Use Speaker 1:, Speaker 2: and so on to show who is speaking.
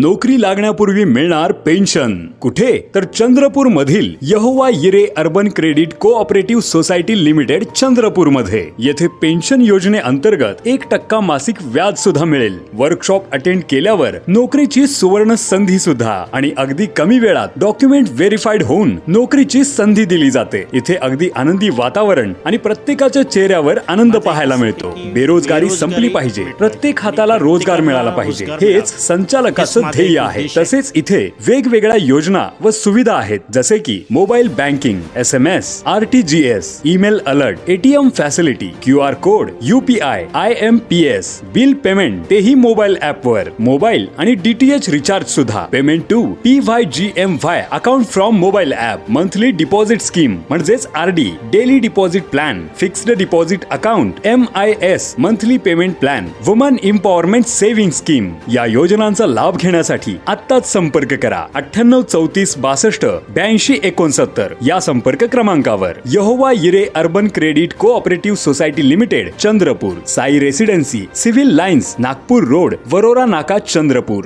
Speaker 1: नोकरी लागण्यापूर्वी मिळणार पेन्शन. कुठे? तर चंद्रपूर मधील Jehovah Jireh urban credit cooperative society limited चंद्रपूरमध्ये येथे पेन्शन योजनेअंतर्गत एक टक्का मासिक व्याज सुद्धा मिळेल. वर्कशॉप अटेंड केल्यावर नोकरीची सुवर्ण संधी सुद्धा आणि अगदी कमी वेळात डॉक्युमेंट व्हेरीफाईड होऊन नोकरीची संधी दिली जाते. इथे अगदी आनंदी वातावरण आणि प्रत्येकाच्या चेहऱ्यावर आनंद पाहायला मिळतो. बेरोजगारी संपली पाहिजे. प्रत्येक हाताला रोजगार मिळाला पाहिजे. हेच संचालकाचं ध्येय आहे. तसेच इथे वेगवेगळ्या योजना व सुविधा आहेत जसे की mobile banking S M S R T G S email alert ATM facility Q R code UPI I M P S bill payment तेही मोबाईल ऍप वर मोबाईल आणि डीटीएच रिचार्ज सुद्धा. Payment to P Y G M Y account from mobile app monthly deposit scheme म्हणजेच R D daily deposit plan fixed deposit account M I S monthly payment plan woman empowerment saving scheme. या योजनांचा लाभ करण्यासाठी आत्ताच संपर्क करा. अठ्ठ्याण्णव चौतीस बासष्ट ब्याऐंशी एकोणसत्तर या संपर्क क्रमांकावर. Jehovah Jireh urban credit cooperative society limited Chandrapur. Sai residency civil lines Nagpur road Warora नाका चंद्रपूर.